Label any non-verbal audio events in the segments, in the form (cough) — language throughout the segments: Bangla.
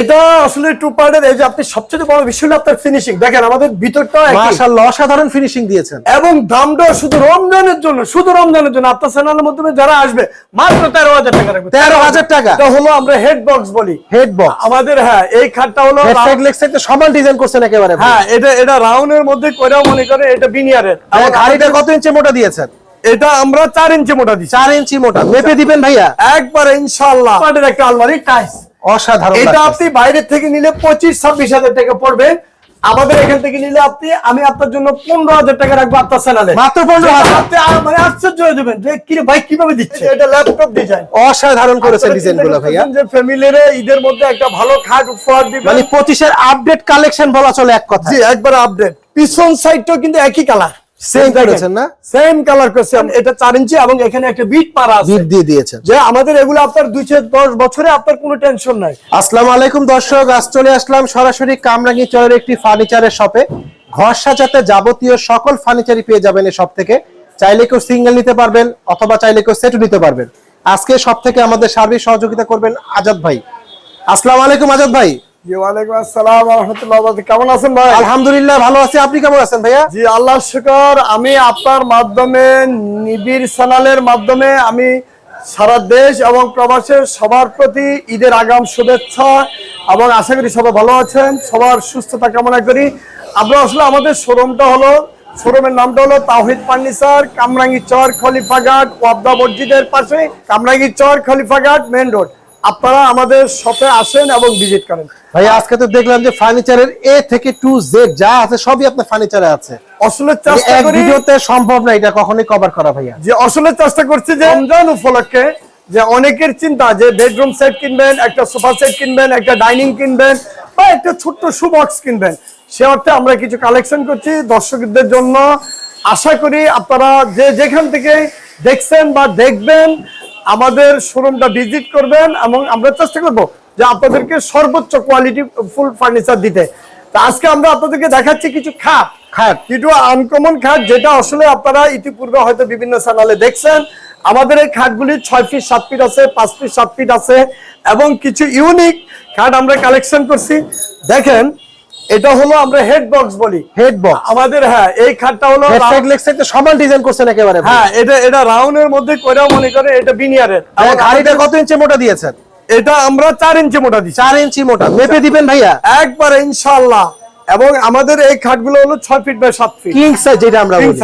এটা আসলে টু পার্টের এই যে আপনি সবচেয়ে বড় বিষয় হলো আপনার ফিনিশিং দেখেন আমাদের ভিতরটা মাশাআল্লাহ অসাধারণ ফিনিশিং দিয়েছেন। এবং দামটা শুধু রমজানের জন্য শুধু রমজানের জন্য আপনার চ্যানেলের মাধ্যমে যারা আসবে মাত্র তেরো হাজার টাকা রাখবে। 13,000 টাকা? এটা হলো আমরা হেড বক্স বলি। হেড বক্স আমাদের হ্যাঁ এই খাটটা হলো হেড সাইড লেগ সাইড সমান ডিজাইন করছেন একেবারে হ্যাঁ এটা এটা রাউন্ডের মধ্যে করেও মনে করে এটা বিনিয়ারের ভাইয়া, গাড়িটা কত ইঞ্চি মোটা দিয়েছেন? এটা আমরা চার ইঞ্চি মোটা দিচ্ছি চার ইঞ্চি মোটা। মেপে দিবেন ভাইয়া। একবারে ইনশাল্লাহ পাটের একটা আলমারি টাইস অসাধারণ এটা। আপনি বাইরে থেকে নিলে পঁচিশ ছাব্বিশ হাজার টাকা পড়বে। আমাদের এখান থেকে নিলে আপনি আমি আপনার জন্য পনেরো হাজার টাকা রাখব আপনার চ্যানেলে মাত্র 15,000 আপনি আ- মানে আশ্চর্য হয়ে যে কি ভাই কীভাবে দিচ্ছে? এটা ল্যাপটপ ডিজাইন অসাধারণ করেছেন ডিজাইনগুলো ভাইয়া? যে ফ্যামিলির ঈদের মধ্যে একটা ভালো খাট উপহার দিবেন মানে পঁচিশের আপডেট কালেকশন বলা চলে এক কথা জি একবার আপডেট পিছন সাইডটাও কিন্তু একই কালার Same করেছেন না? সেম কালার করছেন এটা চার ইঞ্চি এবং এখানে একটা বিট মারা আছে। বিট দিয়ে দিয়েছেন। যে আমাদের এগুলো আপনার বছরে কোনো টেনশন নাই। আসসালামু আলাইকুম দর্শক আজ চলে আসলাম সরাসরি কামরাঙ্গি চরের একটি ফার্নিচারের শপে ঘর সাজাতে যাবতীয় সকল ফার্নিচারই পেয়ে যাবেন এই শপ থেকে। চাইলে কেউ সিঙ্গেল নিতে পারবেন অথবা চাইলে কেউ সেটও নিতে পারবেন। আজকে সব থেকে আমাদের সার্বিক সহযোগিতা করবেন আজাদ ভাই। আসসালামু আলাইকুম আজাদ ভাই। কেমন আছেন ভাই? আলহামদুলিল্লাহ ভালো আছি। আপনি কেমন আছেন ভাইয়া? জি আল্লাহ শুকর। আমি আপনার মাধ্যমে নিবিড় চ্যানেলের মাধ্যমে আমি সারা দেশ এবং প্রবাসের সবার প্রতি ঈদের আগাম শুভেচ্ছা এবং আশা করি সবাই ভালো আছেন সবার সুস্থতা কামনা করি। আমরা আসলে আমাদের শোরুমটা হলো শোরুমের নামটা হলো তাহিদ ফার্নিচার কামরাঙ্গি চর খলিফাঘাট ওয়াবদা মসজিদের পাশে কামরাঙ্গি চর খলিফাঘাট মেন রোড। আপনারা আমাদের শপে আসেন এবং ভিজিট করেন। ভাইয়া আজকে তো দেখলাম যে ফার্নিচারের এ থেকে টু জেড যা আছে সবই আপনার ফার্নিচারে আছে। আসলে চেষ্টা করি ভিডিওতে সম্ভব না এটা কখনোই কভার করা ভাইয়া। যে আসলে চেষ্টা করছি যে রমজান উপলক্ষে যে অনেকের চিন্তা যে বেডরুম সেট কিনবেন একটা সোফা সেট কিনবেন একটা ডাইনিং কিনবেন বা একটা ছোট্ট শু বক্স কিনবেন। সে অর্থে আমরা কিছু কালেকশন করছি। দর্শকদের জন্য আশা করি আপনারা যে যেখান থেকে দেখছেন বা দেখবেন আমাদের শোরুমটা ভিজিট করবেন এবং আমরা চেষ্টা করব যে আপনাদেরকে সর্বোচ্চ কোয়ালিটি ফুল ফার্নিচার দিতে। তা আজকে আমরা আপনাদেরকে দেখাচ্ছি কিছু খাট। খাট। কিছু আনকমন খাট যেটা আসলে আপনারা ইতিপূর্বে হয়তো বিভিন্ন চ্যানেলে দেখছেন। আমাদের এই খাটগুলি ছয় ফিট সাত ফিট আছে পাঁচ ফিট সাত ফিট আছে এবং কিছু ইউনিক খাট আমরা কালেকশন করছি। দেখেন এটা হলো আমরা হেড বক্স বলি। হেড বক্স আমাদের হ্যাঁ এই খাটটা হলো হেড লেগ সাইড সমান ডিজাইন করছেন একেবারে। হ্যাঁ এটা এটা রাউন্ডের মধ্যে করেও মনে করে এটা বিনিয়ারের ভাইয়া, গাড়িটা কত ইঞ্চি মোটা দিয়েছেন? এটা আমরা চার ইঞ্চি মোটা দিই চার ইঞ্চি মোটা। মেপে দিবেন ভাইয়া। একবারে ইনশাল্লাহ এবং আমাদের এই খাটগুলো হলো ছয় ফিট বাই সাত ফিট কিং সাইজ যেটা আমরা বলি।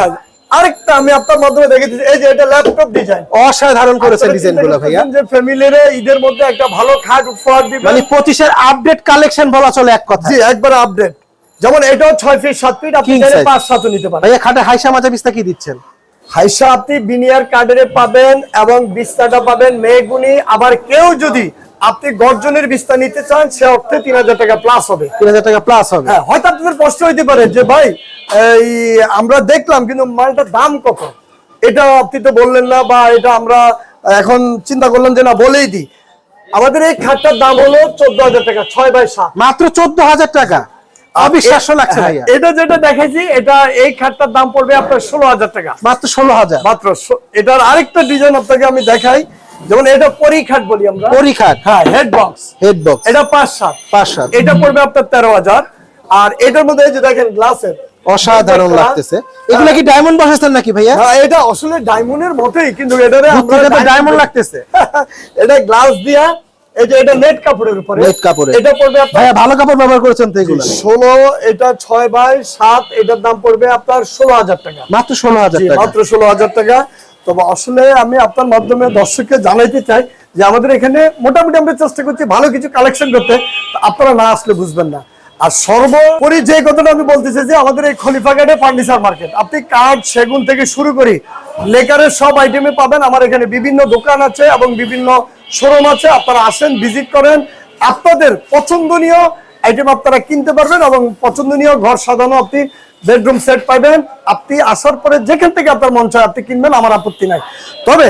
আরেকটা আমি আপনার মাধ্যমে দেখে দিচ্ছি এই যে এটা ল্যাপটপ ডিজাইন অসাধারণ করেছেন ডিজাইনগুলো ভাইয়া? যে ফ্যামিলির ঈদের মধ্যে একটা ভালো খাট উপহার দিবেন? মানে পঁচিশের আপডেট কালেকশন বলা চলে এক কথা। জি একবার আপডেট যেমন এটাও ছয় ফিট সাত ফিট আপনি চাইলে size। পাঁচ সাতও নিতে পারেন। ভাইয়া খাটে হাইসা মাজা বিস্তা কি দিচ্ছেন? হাইসা আপনি বিনিয়ার কার্ডের পাবেন এবং বিস্তারটা পাবেন মেগুনি আবার কেউ যদি আপনি গর্জনের বিস্তার নিতে চান সে অর্থে তিন হাজার টাকা প্লাস হবে। তিন হাজার টাকা প্লাস হবে। হ্যাঁ হয়তো আপনাদের প্রশ্ন হইতে পারে যে ভাই এই আমরা দেখলাম কিন্তু মালটার দাম কত? এটা আপনি তো বললেন না বা এটা আমরা এখন চিন্তা করলাম যে না বলেই দিই। আমাদের এই খাটটার দাম হলো চোদ্দ হাজার টাকা ছয় বাই সাত। মাত্র চোদ্দ হাজার টাকা। অবিশ্বাস্য লাগছে হ্যাঁ, ভাইয়া। এটা যেটা দেখাইছি এটা এই খাটটার দাম পড়বে আপনার ষোলো হাজার টাকা। মাত্র ষোলো হাজার। মাত্র এটার আরেকটা ডিজাইন আপনাকে আমি দেখাই। যেমন এটা পরীক্ষাট বলি আমরা। পরীক্ষার? হ্যাঁ হেড বক্স হেড বক্স এটা পাঁচ সাত। পাঁচ সাত। এটা পড়বে আপনার তেরো হাজার। আর এটার মধ্যে যে দেখেন গ্লাসের। অসাধারণ লাগতেছে। এগুলা কি ডায়মন্ড নাকি ভাইয়া? হ্যাঁ এটা আসলে ডায়মন্ডের মতোই কিন্তু এটারে আমরা ডায়মন্ড লাগতেছে। (laughs) এটা গ্লাস দিয়া এই যে এটা নেট কাপড়ের উপরে। নেট কাপড়ে এটা পড়বে আপনার ভাইয়া ভালো কাপড় ব্যবহার করেছেন তো এগুলো? ষোলো এটা ছয় বাই সাত এটার দাম পড়বে আপনার ষোলো হাজার টাকা। মাত্র ষোলো হাজার জি, টাকা। মাত্র ষোলো হাজার টাকা। তবে আসলে আমি আপনার মাধ্যমে দর্শককে জানাইতে চাই যে আমাদের এখানে মোটামুটি আমরা চেষ্টা করছি ভালো কিছু কালেকশন করতে। আপনারা না আসলে বুঝবেন না। আর সর্বোপরি যে কথাটা আমি বলতেছি যে আমাদের এই খলিফাঘাটে ফার্নিচার মার্কেট আপনি কাঠ, সেগুন থেকে শুরু করি, লেকারের সব আইটেমে পাবেন। আমার এখানে বিভিন্ন দোকান আছে এবং বিভিন্ন শোরুম আছে। আপনারা আসেন ভিজিট করেন। আপনাদের পছন্দনীয় আইটেম আপনারা কিনতে পারবেন এবং পছন্দনীয় ঘর সাজানো আপনি বেডরুম সেট পাবেন। আপনি আসার পরে যেখান থেকে আপনার মন চায় আপনি কিনবেন, আমার আপত্তি নাই। তবে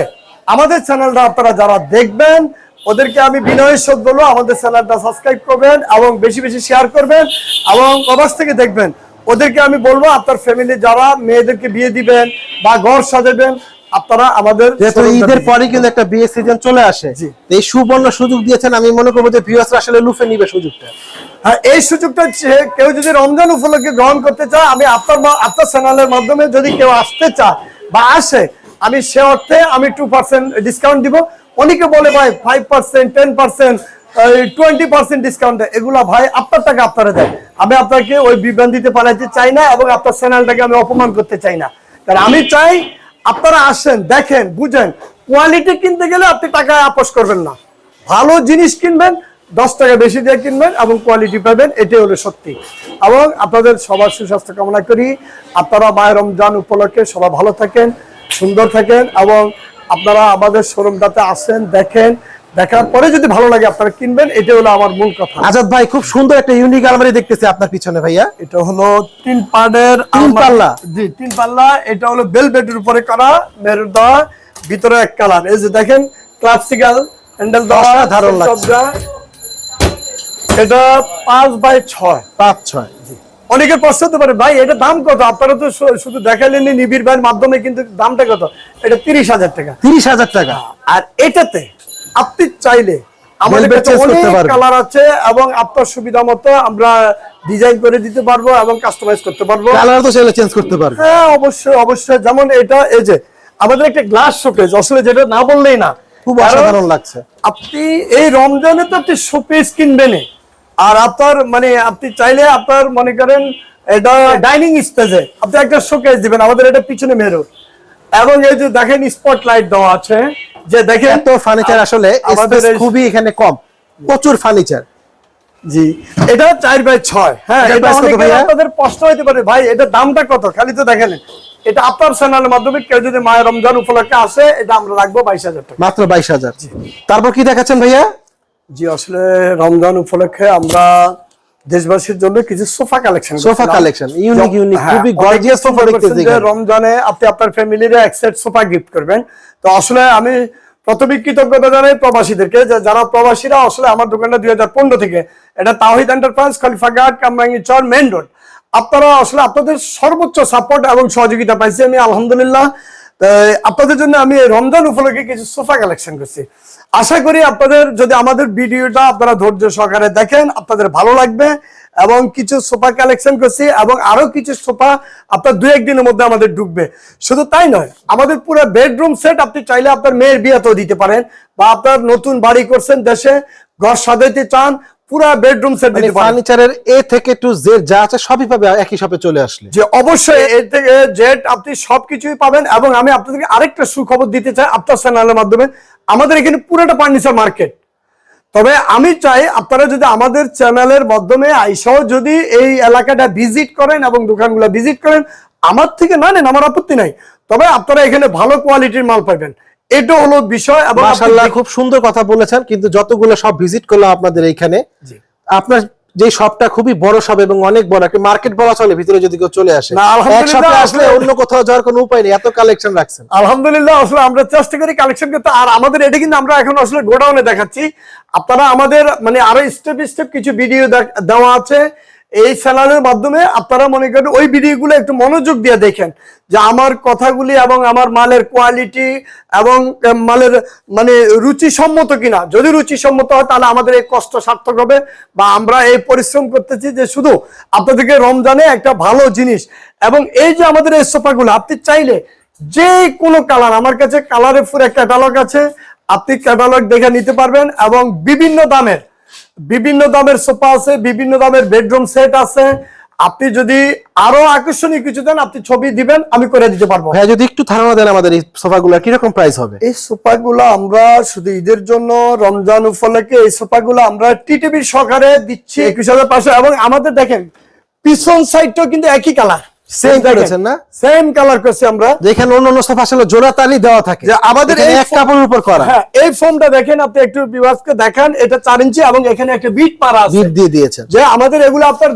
আমাদের চ্যানেলটা আপনারা যারা দেখবেন, ওদেরকে আমি বিনয়ের সব বলব, আমাদের চ্যানেলটা সাবস্ক্রাইব করবেন এবং বেশি বেশি শেয়ার করবেন এবং প্রবাস থেকে দেখবেন। ওদেরকে আমি বলব, আপনার ফ্যামিলি যারা মেয়েদেরকে বিয়ে দিবেন বা ঘর সাজাবেন আপনারা আমাদের ঈদের পরে কিন্তু একটা বিয়ে সিজন চলে আসে। এই সুবর্ণ সুযোগ দিয়েছেন আমি মনে করব যে ভিউয়ার্সরা আসলে লুফে নিবে সুযোগটা। হ্যাঁ এই সুযোগটা কেউ যদি রমজান উপলক্ষে গ্রহণ করতে চায় আমি আপনার আপনার চ্যানেলের মাধ্যমে যদি কেউ আসতে চায় বা আসে আমি সে অর্থে আমি টু পার্সেন্ট ডিসকাউন্ট দিব। অনেকে বলে ভাই five percent ten percent twenty percent discount এগুলা ভাই আপনার টাকা আপনারা দেয় আমি আপনাকে ওই বিভ্রান্তিতে পালাইতে চাই না এবং আপনার চ্যানেলটাকে আমি অপমান করতে চাই না। কারণ আমি চাই আপনারা আসেন, দেখেন, বুঝেন কোয়ালিটি কিনতে গেলে আপনি টাকা আপোষ করবেন না। ভালো জিনিস কিনবেন, দশ টাকা বেশি দিয়ে কিনবেন এবং কোয়ালিটি পাবেন, এটাই হলো সত্যি। এবং আপনাদের সবার সুস্বাস্থ্য কামনা করি। আপনারা মায়ের রমজান উপলক্ষে সবাই ভালো থাকেন, সুন্দর থাকেন এবং আপনারা আমাদের শোরুমটাতে আসেন, দেখেন দেখার পরে যদি ভালো লাগে আপনারা কিনবেন এটা হলো আমার মূল কথা। আজাদ ভাই খুব সুন্দর একটা ইউনিক আলমারি দেখতেছি আপনার পিছনে ভাইয়া। এটা হলো তিন পার্টের তিন পাল্লা? জি তিন পাল্লা। এটা হলো বেলভেটের উপরে করা মেরুর দেওয়া ভিতরে এক কালার এই যে দেখেন ক্লাসিক্যাল হ্যান্ডেল দেওয়া অসাধারণ লাগছে। এটা পাঁচ বাই ছয়। পাঁচ ছয়। অনেকের প্রশ্ন হতে পারে ভাই এটা দাম কত? আপনারা তো শুধু দেখালেন নিবিড় ভাইয়ের মাধ্যমে কিন্তু দামটা কত? এটা তিরিশ হাজার টাকা। তিরিশ হাজার টাকা। আর এটাতে আপনি চাইলে আমাদের কাছে অনেক কালার আছে এবং আপনার সুবিধা মতো আমরা ডিজাইন করে দিতে পারব এবং কাস্টমাইজ করতে পারব। কালার তো চাইলে চেঞ্জ করতে পারবে। হ্যাঁ অবশ্যই অবশ্যই। যেমন এটা এই যে আমাদের একটা গ্লাস শোকেজ আসলে যেটা না বললেই না। খুব অসাধারণ লাগছে। আপনি এই রমজানে তো আপনি শোপিস কিনবেন আর আপনার মানে আপনি চাইলে আপনার মনে করেন এটা ডাইনিং স্পেসে আপনি একটা শোকেস দিবেন আমাদের এটা পিছনে মেরুর এবং এই যে দেখেন স্পট লাইট দেওয়া আছে। যে দেখেন এত ফার্নিচার আসলে এই- খুবই এখানে কম। প্রচুর ফার্নিচার জি এটা চার বাই ছয়। হ্যাঁ এটা? আপনাদের প্রশ্ন হইতে পারে ভাই এটা দামটা কত? খালি তো দেখেন এটা আপনার চ্যানেলের মাধ্যমে কেউ যদি মায়ের রমজান উপলক্ষে আসে এটা আমরা রাখব বাইশ হাজার টাকা। মাত্র বাইশ হাজার। তারপর কি দেখাচ্ছেন ভাইয়া? জি আসলে রমজান উপলক্ষে আমরা দেশবাসীর জন্য কিছু sofa collection sofa collection unique unique হ্যাঁ, খুবই গর্জিয়াস সোফা দেখতেছি এখানে। রমজানে আপনি আপনার ফ্যামিলির এক সেট সোফা গিফট করবেন? তো আসলে আমি প্রথমে কৃতজ্ঞতা জানাই প্রবাসীদেরকে যারা প্রবাসীরা আসলে আমার দোকানটা দুই হাজার পনেরো থেকে এটা Tahid enterprise Khalifaghat Kamrangi Char main road আপনারা আসলে আপনাদের সর্বোচ্চ সাপোর্ট এবং সহযোগিতা পাইছি আমি আলহামদুলিল্লাহ। আপনাদের জন্য আমি রমজান উপলক্ষে কিছু সোফা কালেকশন করছি। আশা করি আপনাদের যদি আমাদের ভিডিওটা আপনারা ধৈর্য সহকারে দেখেন আপনাদের ভালো লাগবে এবং কিছু সোফা কালেকশন করছি এবং আরও কিছু সোফা আপনার দু একদিনের মধ্যে আমাদের ঢুকবে। শুধু তাই নয় আমাদের পুরো বেডরুম সেট আপনি চাইলে আপনার মেয়ের বিয়েতেও দিতে পারেন বা আপনার নতুন বাড়ি করছেন দেশে ঘর সাজাইতে চান পুরো বেডরুম সেট দিতে পারেন। ফার্নিচারের এ থেকে টু জেড যা আছে সবই পাবে একই শপে চলে আসলে। যে অবশ্যই থেকে জেট আপনি সবকিছুই পাবেন এবং আমি আপনাদেরকে আরেকটা সুখবর দিতে চাই আপনার চ্যানেলের মাধ্যমে। আমাদের এখানে পুরোটা ফার্নিচার মার্কেট তবে আমি চাই আপনারা যদি আমাদের চ্যানেলের মাধ্যমে আইসাও যদি এই এলাকাটা ভিজিট করেন এবং দোকানগুলো ভিজিট করেন আমার থেকে না নেন আমার আপত্তি নাই। তবে আপনারা এখানে ভালো কোয়ালিটির মাল পাবেন। এটা হলো বিষয় এবং খুব সুন্দর কথা বলেছেন কিন্তু যতগুলো সব ভিজিট করলাম আপনাদের এইখানে আপনার যে শপটা খুবই বড় শপ এবং অনেক বড় একটা মার্কেট বলা চলে ভিতরে যদি কেউ চলে আসে। এক সপ্তাহে আসলে আসলে- অন্য কোথাও যাওয়ার কোনো উপায় নেই এত কালেকশন রাখছেন। আলহামদুলিল্লাহ আসলে আমরা চেষ্টা করি কালেকশন করতে। আর আমাদের এটা কিন্তু আমরা এখন আসলে গোডাউনে দেখাচ্ছি। আপনারা আমাদের মানে আরও স্টেপ স্টেপ কিছু ভিডিও দেওয়া আছে। এই চ্যানেলের মাধ্যমে আপনারা মনে করেন ওই ভিডিওগুলো একটু মনোযোগ দিয়ে দেখেন যে আমার কথাগুলি এবং আমার মালের কোয়ালিটি এবং মালের মানে রুচিসম্মত কিনা। যদি রুচিসম্মত হয়, তাহলে আমাদের এই কষ্ট সার্থক হবে বা আমরা এই পরিশ্রম করতেছি যে শুধু আপনাদেরকে রমজানে একটা ভালো জিনিস এবং এই যে আমাদের এই সোফাগুলো, আপনি চাইলে যে কোনো কালার আমার কাছে কালারের পুরো ক্যাটালগ আছে, আপনি ক্যাটালগ দেখে নিতে পারবেন এবং বিভিন্ন দামের বিভিন্ন দামের সোফা আছে বিভিন্ন দামের বেডরুম সেট আছে। আপনি যদি আরও আকর্ষণীয় কিছু দেন আপনি ছবি দিবেন আমি করে দিতে পারব। হ্যাঁ যদি একটু ধারণা দেন আমাদের এই সোফাগুলো কীরকম প্রাইস হবে? এই সোফাগুলো আমরা শুধু ঈদের জন্য রমজান উপলক্ষে এই সোফাগুলো আমরা টিটিভি সহকারে দিচ্ছি। একুশ হাজার পাঁচশো। এবং আমাদের দেখেন পিছন সাইডটাও কিন্তু একই কালার Same করেছেন না? সেম কালার করছি আমরা। যেখানে অন্য অন্য সোফা আসলে জোড়া তালি দেওয়া থাকে। যে আমাদের এখানে এই এক কাপড়ের উপর করা। হ্যাঁ এই ফোমটা দেখেন আপনি একটু বিভাসকে দেখান এটা চার ইঞ্চি এবং এখানে একটা বিট মারা আছে। বিট দিয়ে দিয়েছেন। যে আমাদের এগুলো আপনার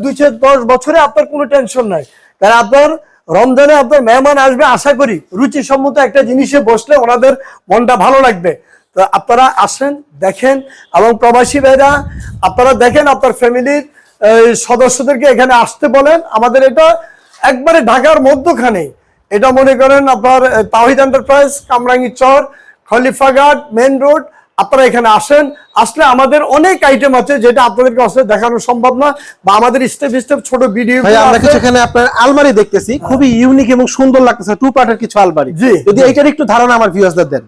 বছরে আপনার কোনো টেনশন নাই। কারণ আপনার রমজানে আপনার মেহমান আসবে আশা করি রুচিসম্মত একটা জিনিসে বসলে ওনাদের মনটা ভালো লাগবে। তো আপনারা আসেন দেখেন এবং প্রবাসী ভাইরা আপনারা দেখেন আপনার ফ্যামিলির সদস্যদেরকে এখানে আসতে বলেন। আমাদের এটা একবারে ঢাকার মধ্যখানে। এটা মনে করেন আপনার আহ, Tawhid enterprise Kamrangi Char Khalifaghat main road আপনারা এখানে আসেন। আসলে আমাদের অনেক আইটেম আছে যেটা আপনাদেরকে আসলে দেখানো সম্ভব না বা আমাদের স্টেপ স্টেপ ছোট ভিডিও আমরা কিছু এখানে আপনার আলমারি দেখতেছি খুবই ইউনিক এবং সুন্দর লাগতেছে টু পার্টের কিছু আলমারি। যদি জি। এইটার একটু ধারণা আমার ভিউয়ার্সদের দেন।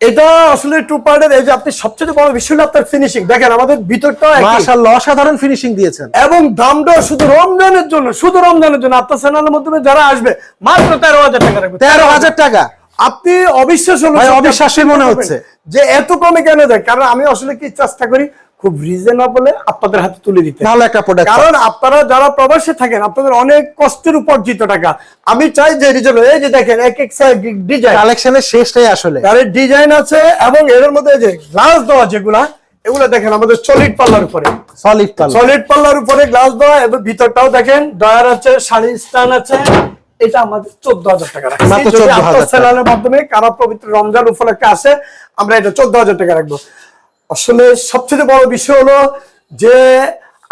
এটা আসলে টু পার্টের এই যে আপনি সবচেয়ে বড় বিষয় হলো আপনার ফিনিশিং দেখেন আমাদের ভিতরটা। মাশাআল্লাহ অসাধারণ ফিনিশিং দিয়েছেন। এবং দামটা শুধু রমজানের জন্য শুধু রমজানের জন্য আপনার চ্যানেলের মাধ্যমে যারা আসবে মাত্র তেরো হাজার টাকা রাখবে। তেরো হাজার টাকা। আপনি অবিশ্বাস হলো আপনি মনে হচ্ছে। যে এত কমে কেন দেয় কারণ আমি আসলে কি চেষ্টা করি খুব রিজনেবলে আপনাদের হাতে তুলে দিতে। ভালো একটা প্রোডাক্ট কারণ আপনারা যারা প্রবাসে থাকেন আপনাদের অনেক কষ্টের উপার্জিত টাকা। আমি চাই যে রিজনেবল এই যে দেখেন এক এক ডিজাইন কালেকশনের শেষটাই আসলে। এর ডিজাইন আছে এবং এর মধ্যে যে গ্লাস দেওয়া যেগুলা এগুলো দেখেন আমাদের সলিড পাল্লার উপরে। সলিড কালার সলিড পাল্লার উপরে গ্লাস দেওয়া এবং ভিতরটাও দেখেন ডয়ার আছে শাড়ি স্টান আছে। এটা আমাদের চোদ্দ হাজার টাকা রাখছি। মাত্র যদি 14,000 টাকা। সেলারের মাধ্যমে কারা পবিত্র রমজান উপলক্ষে আসে আমরা এটা চোদ্দ হাজার টাকা রাখব। আসলে সবচেয়ে বড় বিষয় হলো যে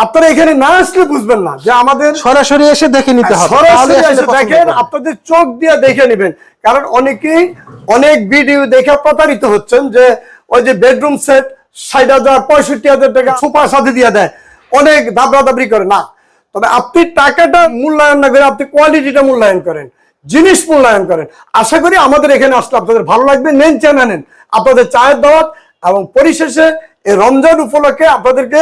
আপনারা এখানে না আসলে বুঝবেন না যে আমাদের সরাসরি এসে দেখে নিতে হবে। সরাসরি এসে দেখেন আপনাদের চোখ দিয়ে দেখে নেবেন। কারণ অনেকেই অনেক ভিডিও দেখে প্রতারিত হচ্ছেন যে ওই যে বেডরুম সেট ষাট হাজার পঁয়ষট্টি হাজার টাকা সুপার সাথে দিয়ে দেয়। অনেক দাবরা দাবরি করে না। তবে আপনি টাকাটা মূল্যায়ন না করে আপনি কোয়ালিটিটা মূল্যায়ন করেন জিনিস মূল্যায়ন করেন। আশা করি আমাদের এখানে আসলে আপনাদের ভালো লাগবে। নেন চেনা নেন। আপনাদের চায়ের দাওয়াত এবং পরিশেষে এই রমজান উপলক্ষে আপনাদেরকে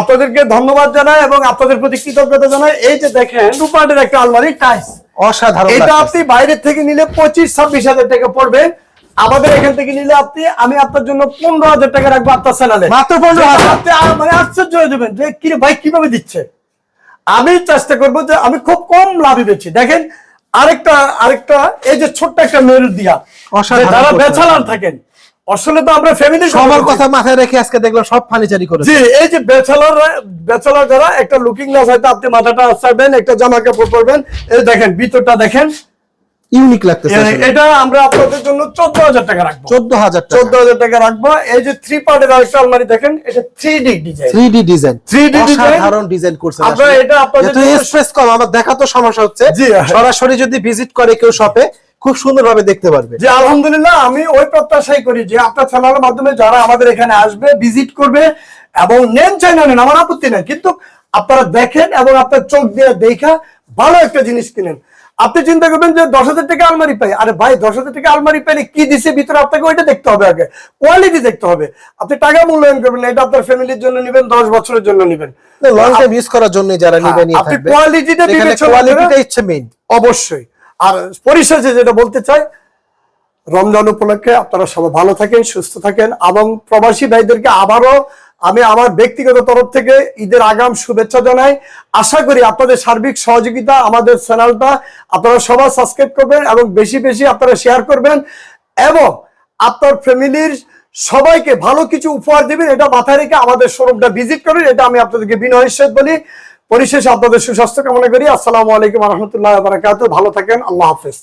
আপনাদেরকে ধন্যবাদ জানাই এবং আপনাদের প্রতি কৃতজ্ঞতা জানাই। এই যে দেখেন রূপাটের একটা আলমারি টাইস অসাধারণ এটা আপনি বাইরের থেকে নিলে পঁচিশ ছাব্বিশ হাজার টাকা পড়বে। আমাদের এখান থেকে নিলে আপনি আমি আপনার জন্য পনেরো হাজার টাকা রাখব আপনার চ্যানেলে মাত্র 15,000 আপনি মানে আশ্চর্য হয়ে যাবেন যে কি ভাই কীভাবে দিচ্ছে? আমি চেষ্টা করব যে আমি খুব কম লাভই পেয়েছি। দেখেন আরেকটা আরেকটা এই যে ছোট্ট একটা মেরু দিয়া যারা বেচালার থাকেন আসলে তো আমরা ফ্যামিলি সবার কথা মাথায় রেখে আজকে দেখলাম সব ফার্নিচারই করেছে। জি এই যে ব্যাচেলর ব্যাচেলর যারা একটা লুকিং গ্লাস হয়তো আপনি মাথাটা আসাবেন একটা জামা কাপড় পরবেন। এই দেখেন ভিতরটা দেখেন। ইউনিক লাগতেছে এটা আমরা আপনাদের জন্য চোদ্দ হাজার টাকা রাখব। চোদ্দ হাজার চোদ্দ হাজার টাকা রাখব। এই যে থ্রি পার্টের আরেকটা আলমারি দেখেন এটা three D design three D design 3D design। অসাধারণ ডিজাইন করছে আমরা এটা আপনাদের স্পেস কম আমার দেখা তো সমস্যা হচ্ছে। হ্যাঁ। সরাসরি যদি ভিজিট করে কেউ শপে খুব সুন্দরভাবে দেখতে পারবে। যে আলহামদুলিল্লাহ আমি ওই প্রত্যাশাই করি যে আপনার চ্যানেলের মাধ্যমে যারা আমাদের এখানে আসবে ভিজিট করবে এবং নেন চাই না নেন আমার আপত্তি নেই। কিন্তু আপনারা দেখেন এবং আপনার চোখ দিয়ে দেখা ভালো একটা জিনিস কিনেন। আপনি চিন্তা করবেন যে দশ হাজার টাকা আলমারি পাই। আরে ভাই দশ হাজার টাকা আলমারি পাইলে কি দিছে? ভিতরে আপনাকে ওইটা দেখতে হবে আগে। কোয়ালিটি দেখতে হবে। আপনি টাকা মূল্যায়ন করবেন এটা আপনার ফ্যামিলির জন্য নেবেন দশ বছরের জন্য নেবেন। লং টাইম ইউজ করার জন্য যারা নেবেন নিয়ে আপনি কোয়ালিটিটা বিবেচনা কোয়ালিটিটা ইচ্ছে মেইন অবশ্যই। আর পরিশেষে যেটা বলতে চাই, রমজান উপলক্ষে আপনারা সবাই ভালো থাকেন, সুস্থ থাকেন এবং প্রবাসী ভাইদেরকে আবারও আমি আমার ব্যক্তিগত তরফ থেকে ঈদের আগাম শুভেচ্ছা জানাই। আশা করি আপনাদের সার্বিক সহযোগিতা, আমাদের চ্যানেলটা আপনারা সবাই সাবস্ক্রাইব করবেন এবং বেশি বেশি আপনারা শেয়ার করবেন এবং আপনার ফ্যামিলির সবাইকে ভালো কিছু উপহার দিবেন, এটা মাথায় রেখে আমাদের শোরুমটা ভিজিট করুন, এটা আমি আপনাদেরকে বিনয় বলি। পরিশেষে আপনাদের সুস্বাস্থ্য কামনা করি। আসসালামু আলাইকুম রহমতুল্লাহ বারাকাত ভালো থাকেন। আল্লাহ হাফেজ।